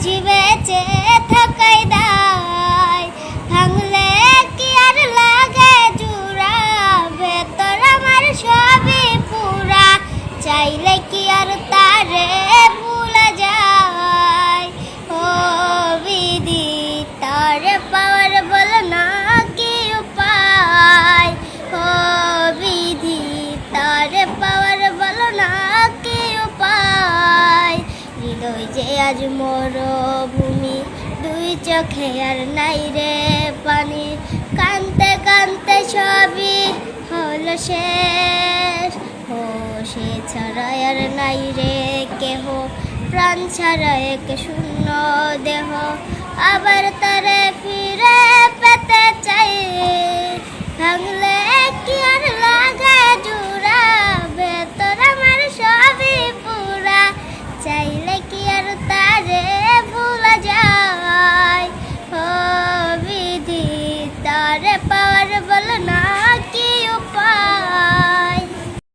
বুঝি বেঁচে যে আজ মোর ভূমি দুই চোখে আর নাই রে পানি। কানতে কানতে সবই হল শেষ। ও সে ছাড়া আর নাই রে কেহ। প্রাণ ছাড়া এক শূন্য দেহ। power, power.